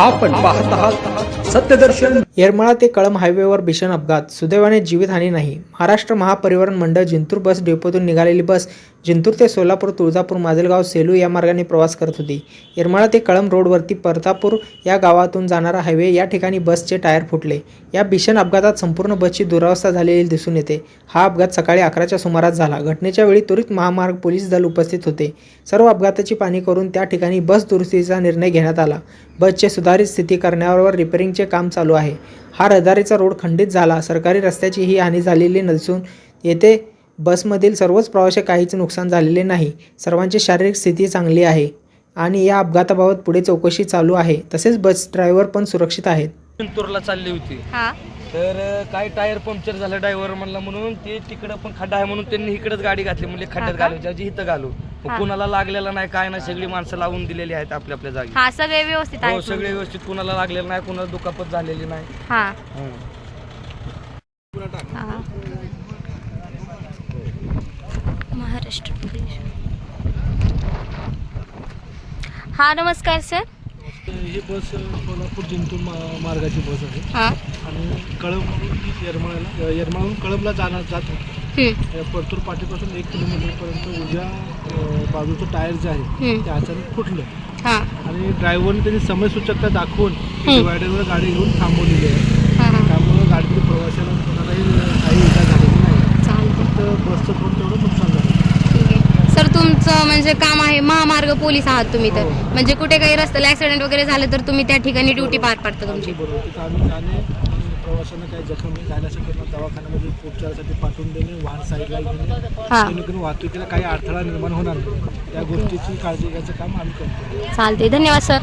आपण पाहत आहात. सत्यदर्शन. येरमाळा ते कळम हायवेवर भीषण अपघात. सुदैवाने जीवितहानी नाही. महाराष्ट्र महापरिवहन मंडळ जिंतूर बस डेपोतून निघालेली बस जिंतूर ते सोलापूर तुळजापूर माजलगाव सेलू या मार्गाने प्रवास करत होती. येरमाळा ते कळम रोडवरती परतापूर या गावातून जाणारा हायवे या ठिकाणी बसचे टायर फुटले. या भीषण अपघातात संपूर्ण बसची दुरावस्था झालेली दिसून येते. हा अपघात सकाळी अकराच्या सुमारास झाला. घटनेच्या वेळी त्वरित महामार्ग पोलीस दल उपस्थित होते. सर्व अपघाताची पाणी करून त्या ठिकाणी बस दुरुस्तीचा निर्णय घेण्यात आला. बसचे सुधारित स्थिती करण्यावर रिपेअरिंगचे काम चालू आहे. हा रहदारीचा रोड खंडित झाला. सरकारी रस्त्याची ही हानी झालेली नसून येथे बसमधील सर्वच प्रवाशी काहीच नुकसान झालेले नाही. सर्वांची शारीरिक स्थिती चांगली आहे आणि या अपघाताबाबत पुढे चौकशी चालू आहे. तसेच बस ड्रायव्हर पण सुरक्षित आहेत. चिंतूरला चालली होती. हा. तर काय टायर पंक्चर झालं ड्रायव्हर म्हणला म्हणून ते तिकडं पण खड्डा आहे म्हणून त्यांनी इकडेच गाडी घातली. म्हणजे खड्ड्यात? घालू इथं घालू. मग हा. कुणाला लागलेला नाही काय नाही सगळी माणसं लावून दिलेली आहेत आपल्या आपल्या जागी. हा सगळे व्यवस्थित हो आहेत सगळे व्यवस्थित कुणाला लागलेलं नाही कुणाला दुखापत झालेली नाही. हा. हं. हा. महाराष्ट्र हा नमस्कार सर. ही बस कोल्हापूर जिंतूर मार्गाची बस आहे. हा. आणि कळंबवरून ती येरमाळ्याला येरमाळहून कळंबला जाणार जात. होती हम्म, परतूर पाटीपासून एक किलोमीटरपर्यंत उजव्या अ, बाजूचं टायर जे आहे हम्म. ते अचानक फुटलं. हा. आणि ड्रायव्हरने त्याची समयसूचकता दाखवून हम्म. डिवायडरवर गाडी घेऊन थांबवलेली आहे. हा हा. त्यामुळं गाडीतील प्रवाशाला कोणालाही काही इजा झालेली नाही. चालतं फक्त बसचं थोडं तेवढं नुकसान झालं. सर तुमचं म्हणजे काम आहे महामार्ग पोलीस आहात तुम्ही तर. हो. म्हणजे कुठे काही रस्त्याला ऍक्सिडेंट वगैरे झालं तर तुम्ही त्या ठिकाणी ड्युटी पार पाडता तुमची. आमची बरोबर तिथं आम्ही जाणे आणि प्रवाशांना काही जखमी झाल्यासाठी दवाखान्यामध्ये उपचारासाठी पाठवून देणे वाहन साईडला घेणे. हा. जेणेकरून वाहतुकीला काही अडथळा निर्माण होणार नाही. त्या गोष्टीची काळजी घ्यायचं काम आम्ही करतो. चालते धन्यवाद सर